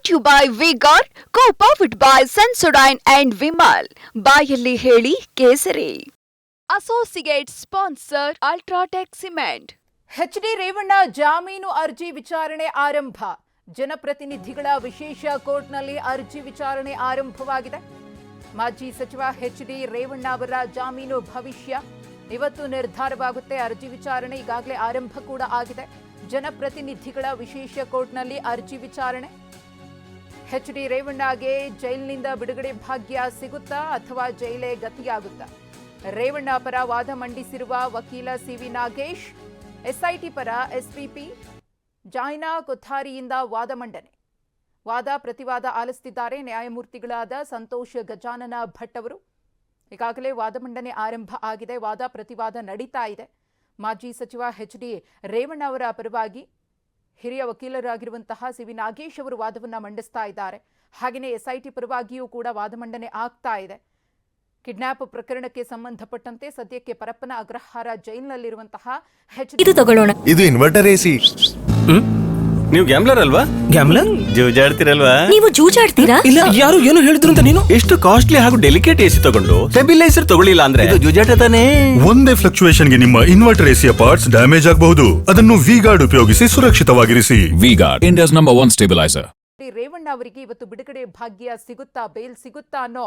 Brought you by vigour co powered by Sensodyne and Vimal ಬಾಯಲ್ಲಿ ಹೇಳಿ ಕೇಸರಿ. Associate sponsor UltraTech cement H D Revanna ಜಾಮೀನು ಅರ್ಜಿ ವಿಚಾರಣೆ ಆರಂಭ. ಜನಪ್ರತಿನಿಧಿಗಳ ವಿಶೇಷ ಕೋರ್ಟ್ನಲ್ಲಿ ಅರ್ಜಿ ವಿಚಾರಣೆ ಆರಂಭವಾಗಿದೆ. ಮಾಜಿ ಸಚಿವ ಎಚ್ ಡಿ ರೇವಣ್ಣ ಅವರ ಜಾಮೀನು ಭವಿಷ್ಯ. ಇವತ್ತು ನಿರ್ಧಾರವಾಗುತ್ತೆ, ಅರ್ಜಿ ವಿಚಾರಣೆ ಈಗಾಗಲೇ ಆರಂಭ ಕೂಡ ಆಗಿದೆ. ಜನಪ್ರತಿನಿಧಿಗಳ ವಿಶೇಷ ಕೋರ್ಟ್ನಲ್ಲಿ ಅರ್ಜಿ ವಿಚಾರಣೆ. ಎಚ್ ಡಿ ರೇವಣ್ಣಗೆ ಜೈಲಿನಿಂದ ಬಿಡುಗಡೆ ಭಾಗ್ಯ ಸಿಗುತ್ತಾ ಅಥವಾ ಜೈಲೇ ಗತಿಯಾಗುತ್ತಾ? ರೇವಣ್ಣ ಪರ ವಾದ ಮಂಡಿಸಿರುವ ವಕೀಲ ಸಿವಿ ನಾಗೇಶ್, ಎಸ್ಐಟಿ ಪರ ಎಸ್ಪಿಪಿ ಜಾಯ್ನಾ ಕೊಥಾರಿಯಿಂದ ವಾದ ಮಂಡನೆ. ವಾದ ಪ್ರತಿವಾದ ಆಲಿಸುತ್ತಿದ್ದಾರೆ ನ್ಯಾಯಮೂರ್ತಿಗಳಾದ ಸಂತೋಷ್ ಗಜಾನನ ಭಟ್ ಅವರು. ಈಗಾಗಲೇ ವಾದ ಮಂಡನೆ ಆರಂಭ ಆಗಿದೆ, ವಾದ ಪ್ರತಿವಾದ ನಡೀತಾ ಇದೆ. ಮಾಜಿ ಸಚಿವ ಎಚ್ ಡಿ ರೇವಣ್ಣ ಅವರ ಪರವಾಗಿ ಹಿರಿಯ ವಕೀಲರಾಗಿರುವಂತಹ ಸಿ ವಿ ನಾಗೇಶ್ ಅವರು ವಾದವನ್ನು ಮಂಡಿಸ್ತಾ ಇದ್ದಾರೆ. ಹಾಗೆಯೇ ಎಸ್ಐಟಿ ಪರವಾಗಿಯೂ ಕೂಡ ವಾದ ಮಂಡನೆ ಆಗ್ತಾ ಇದೆ. ಕಿಡ್ನಾಪ್ ಪ್ರಕರಣಕ್ಕೆ ಸಂಬಂಧಪಟ್ಟಂತೆ ಸದ್ಯಕ್ಕೆ ಪರಪ್ಪನ ಅಗ್ರಹಾರ ಜೈಲಿನಲ್ಲಿರುವಂತಹ ಎಚ್ ಇದು ತಗೊಳ್ಳೋಣ. ಇದು ಇನ್ವರ್ಟರ್ ಎಸಿ ನೀವು ಗ್ಯಾಮ್ಲರ್ ಅಲ್ವಾ? ಗ್ಯಾಮ್ಲರ್ ಜೂಜಾಡ್ತಿರಲ್ವಾ? ನೀವು ಜೂಜಾಡ್ತೀರಾ? ಇಲ್ಲ ಯಾರು ಏನು ಹೇಳಿದ್ರು ಅಂತ ನೀನು? ಎಷ್ಟು ಕಾಸ್ಟ್ಲಿ ಹಾಗೂ ಡೆಲಿಕೇಟ್ ಎಸಿ ತಗೊಂಡು ಸ್ಟೆಬಿಲೈಸರ್ ತಗೊಳ್ಳಿಲ್ಲ ಅಂದ್ರೆ? ಇದು ಜೂಜಾಟ ತಾನೇ. ಒಂದೇ ಫ್ಲಕ್ಚುಯೇಷನ್ಗೆ ನಿಮ್ಮ ಇನ್ವರ್ಟರ್ ಎಸಿಯ ಪಾರ್ಟ್ಸ್ ಡ್ಯಾಮೇಜ್ ಆಗಬಹುದು. ಅದನ್ನು ವಿ ಗಾರ್ಡ್ ಉಪಯೋಗಿಸಿ ಸುರಕ್ಷಿತವಾಗಿರಿಸಿ. V-Guard, India's number one stabilizer. D Revanna ಅವರಿಗೆ ಇವತ್ತು ಬಿಡುಗಡೆ ಭಾಗ್ಯ ಸಿಗುತ್ತಾ ಬೇಲ್ ಸಿಗುತ್ತಾ ಅನ್ನೋ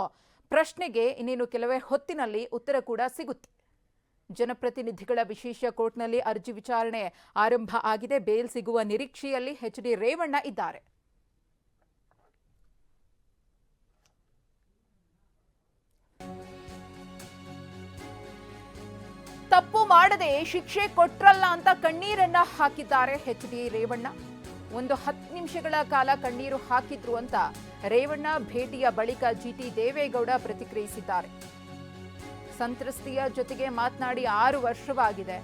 ಪ್ರಶ್ನೆಗೆ ಇನ್ನೇನು ಕೆಲವೇ ಹೊತ್ತಿನಲ್ಲಿ ಉತ್ತರ ಕೂಡ ಸಿಗುತ್ತೆ. ಜನಪ್ರತಿನಿಧಿಗಳ ವಿಶೇಷ ಕೋರ್ಟ್ನಲ್ಲಿ ಅರ್ಜಿ ವಿಚಾರಣೆ ಆರಂಭ ಆಗಿದೆ. ಬೇಲ್ ಸಿಗುವ ನಿರೀಕ್ಷೆಯಲ್ಲಿ ಎಚ್ ಡಿ ರೇವಣ್ಣ ಇದ್ದಾರೆ. ತಪ್ಪು ಮಾಡದೆ ಶಿಕ್ಷೆ ಕೊಟ್ರಲ್ಲ ಅಂತ ಕಣ್ಣೀರನ್ನ ಹಾಕಿದ್ದಾರೆ ಎಚ್ ಡಿ ರೇವಣ್ಣ. ಒಂದು ಹತ್ತು ನಿಮಿಷಗಳ ಕಾಲ ಕಣ್ಣೀರು ಹಾಕಿದ್ರು ಅಂತ ರೇವಣ್ಣ ಭೇಟಿಯ ಬಳಿಕ ಜಿಟಿ ದೇವೇಗೌಡ ಪ್ರತಿಕ್ರಿಯಿಸಿದ್ದಾರೆ. ಸಂತ್ರಸ್ತೆಯ ಜೊತೆಗೆ ಮಾತನಾಡಿ ಆರು ವರ್ಷವಾಗಿದೆ.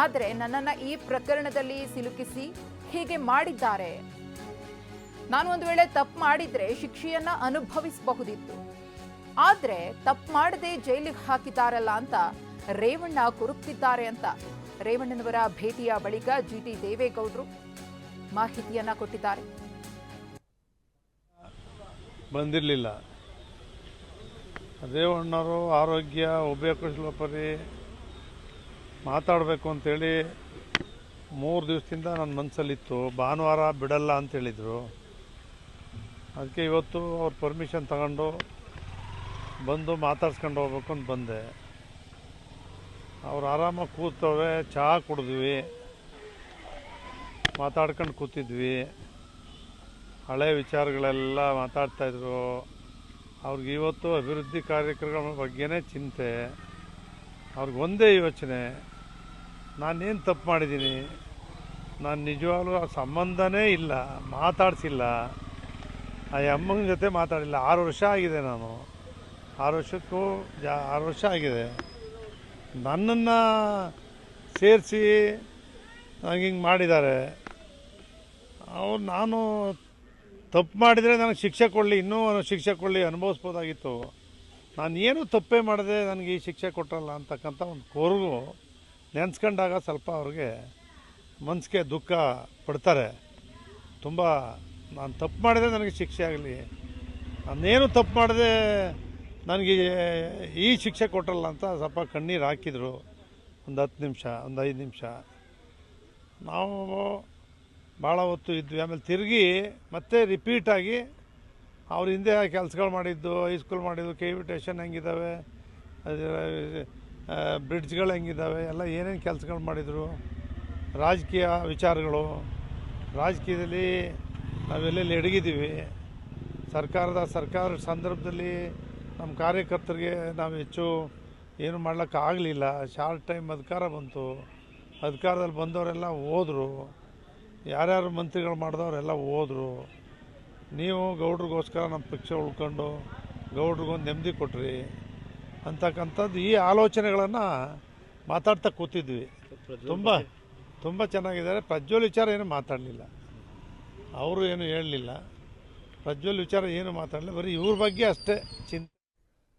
ಆದರೆ ನನ್ನನ್ನ ಈ ಪ್ರಕರಣದಲ್ಲಿ ಸಿಲುಕಿಸಿ ಹೀಗೆ ಮಾಡಿದ್ದಾರೆ. ನಾನು ಒಂದು ವೇಳೆ ತಪ್ಪು ಮಾಡಿದ್ರೆ ಶಿಕ್ಷೆಯನ್ನ ಅನುಭವಿಸಬಹುದಿತ್ತು. ಆದ್ರೆ ತಪ್ಪು ಮಾಡದೆ ಜೈಲಿಗೆ ಹಾಕಿದ್ದಾರಲ್ಲ ಅಂತ ರೇವಣ್ಣ ಕುರುಕ್ತಿದ್ದಾರೆ ಅಂತ ರೇವಣ್ಣನವರ ಭೇಟಿಯ ಬಳಿಕ ಜಿ ಟಿ ದೇವೇಗೌಡರು ಮಾಹಿತಿಯನ್ನ ಕೊಟ್ಟಿದ್ದಾರೆ. ಬಂದಿರಲಿಲ್ಲ. ರೇವಣ್ಣವರು ಆರೋಗ್ಯ ಉಭಯ ಕುಶಲೋಪರಿ ಮಾತಾಡಬೇಕು ಅಂತೇಳಿ ಮೂರು ದಿವಸದಿಂದ ನನ್ನ ಮನಸ್ಸಲ್ಲಿತ್ತು ಭಾನುವಾರ ಬಿಡಲ್ಲ ಅಂತೇಳಿದರು. ಅದಕ್ಕೆ ಇವತ್ತು ಅವ್ರ ಪರ್ಮಿಷನ್ ತಗೊಂಡು ಬಂದು ಮಾತಾಡ್ಸ್ಕೊಂಡು ಹೋಗ್ಬೇಕು ಅಂತ ಬಂದೆ. ಅವ್ರು ಆರಾಮಾಗಿ ಕೂತವ್ರೆ ಚಹಾ ಕುಡಿದ್ವಿ. ಮಾತಾಡ್ಕೊಂಡು ಕೂತಿದ್ವಿ. ಹಳೆ ವಿಚಾರಗಳೆಲ್ಲ ಮಾತಾಡ್ತಾಯಿದ್ರು ಅವ್ರಿಗೆ ಇವತ್ತು ಅಭಿವೃದ್ಧಿ ಕಾರ್ಯಕ್ರಮಗಳ ಬಗ್ಗೆನೇ ಚಿಂತೆ. ಅವ್ರಿಗೊಂದೇ ಯೋಚನೆ. ನಾನೇನು ತಪ್ಪು ಮಾಡಿದ್ದೀನಿ? ನಾನು ನಿಜವಾಗ್ಲೂ ಆ ಸಂಬಂಧನೇ ಇಲ್ಲ, ಮಾತಾಡಿಸಿಲ್ಲ. ಆ ಅಮ್ಮನ ಜೊತೆ ಮಾತಾಡಿಲ್ಲ. ಆರು ವರ್ಷ ಆಗಿದೆ ನಾನು. ಆರು ವರ್ಷಕ್ಕೂ ಜಾ, ಆರು ವರ್ಷ ಆಗಿದೆ. ನನ್ನನ್ನು ಸೇರಿಸಿ ನನಗೆ ಹಿಂಗೆ ಮಾಡಿದ್ದಾರೆ. ಅವ್ರು ನಾನು ತಪ್ಪು ಮಾಡಿದರೆ ನನಗೆ ಶಿಕ್ಷೆ ಕೊಡಲಿ, ಇನ್ನೂ ಶಿಕ್ಷೆ ಕೊಡಲಿ ಅನುಭವಿಸ್ಬೋದಾಗಿತ್ತು. ನಾನು ಏನು ತಪ್ಪೇ ಮಾಡಿದೆ ನನಗೆ ಈ ಶಿಕ್ಷೆ ಕೊಟ್ಟರಲ್ಲ ಅಂತಕ್ಕಂಥ ಒಂದು ಕೋರ್ಗು ನೆನೆಸ್ಕೊಂಡಾಗ ಸ್ವಲ್ಪ ಅವ್ರಿಗೆ ಮನಸ್ಸಿಗೆ ದುಃಖ ಪಡ್ತಾರೆ. ತುಂಬ ನಾನು ತಪ್ಪು ಮಾಡಿದೆ ನನಗೆ ಶಿಕ್ಷೆ ಆಗಲಿ, ನಾನೇನು ತಪ್ಪು ಮಾಡಿದೆ ನನಗೆ ಈ ಶಿಕ್ಷೆ ಕೊಟ್ಟರಲ್ಲ ಅಂತ ಸ್ವಲ್ಪ ಕಣ್ಣೀರು ಹಾಕಿದರು. ಒಂದು ಹತ್ತು ನಿಮಿಷ, ಒಂದು ಐದು ನಿಮಿಷ. ನಾವು ಭಾಳ ಹೊತ್ತು ಇದ್ವಿ. ಆಮೇಲೆ ತಿರುಗಿ ಮತ್ತೆ ರಿಪೀಟಾಗಿ ಅವ್ರ ಹಿಂದೆ ಕೆಲಸಗಳು ಮಾಡಿದ್ದು ಹೈಸ್ಕೂಲ್ ಮಾಡಿದ್ದು ಕೆ ವಿ ಟೇಷನ್ ಹೆಂಗಿದ್ದಾವೆ ಬ್ರಿಡ್ಜ್ಗಳು ಹೆಂಗಿದ್ದಾವೆ ಎಲ್ಲ ಏನೇನು ಕೆಲಸಗಳು ಮಾಡಿದರು, ರಾಜಕೀಯ ವಿಚಾರಗಳು. ರಾಜಕೀಯದಲ್ಲಿ ನಾವೆಲ್ಲೆಲ್ಲಿ ಎಡಗಿದ್ದೀವಿ, ಸರ್ಕಾರದ ಸರ್ಕಾರ ಸಂದರ್ಭದಲ್ಲಿ ನಮ್ಮ ಕಾರ್ಯಕರ್ತರಿಗೆ ನಾವು ಹೆಚ್ಚು ಏನು ಮಾಡ್ಲಿಕ್ಕಾಗಲಿಲ್ಲ ಶಾರ್ಟ್ ಟೈಮ್ ಅಧಿಕಾರ ಬಂತು. ಅಧಿಕಾರದಲ್ಲಿ ಬಂದವರೆಲ್ಲ ಹೋದರು. ಯಾರ್ಯಾರು ಮಂತ್ರಿಗಳು ಮಾಡಿದವರೆಲ್ಲ ಹೋದರು. ನೀವು ಗೌಡ್ರಿಗೋಸ್ಕರ ನಮ್ಮ ಪಕ್ಷ ಉಳ್ಕೊಂಡು ಗೌಡ್ರಿಗೊಂದು ನೆಮ್ಮದಿ ಕೊಟ್ರಿ ಅಂತಕ್ಕಂಥದ್ದು ಈ ಆಲೋಚನೆಗಳನ್ನು ಮಾತಾಡ್ತಾ ಕೂತಿದ್ವಿ. ತುಂಬ ತುಂಬ ಚೆನ್ನಾಗಿದ್ದಾರೆ. ಪ್ರಜ್ವಲ್ ವಿಚಾರ ಏನು ಮಾತಾಡಲಿಲ್ಲ. ಅವರು ಏನು ಹೇಳಲಿಲ್ಲ. ಪ್ರಜ್ವಲ್ ವಿಚಾರ ಏನು ಮಾತಾಡಲಿಲ್ಲ. ಬರೀ ಇವ್ರ ಬಗ್ಗೆ ಅಷ್ಟೇ ಚಿಂತೆ.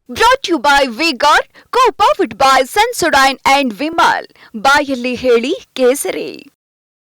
Brought you by V Guard co powered by ಸನ್ಸುಡೈನ್ and Vimal ಬಾಯಲ್ಲಿ ಹೇಳಿ ಕೇಸರಿ.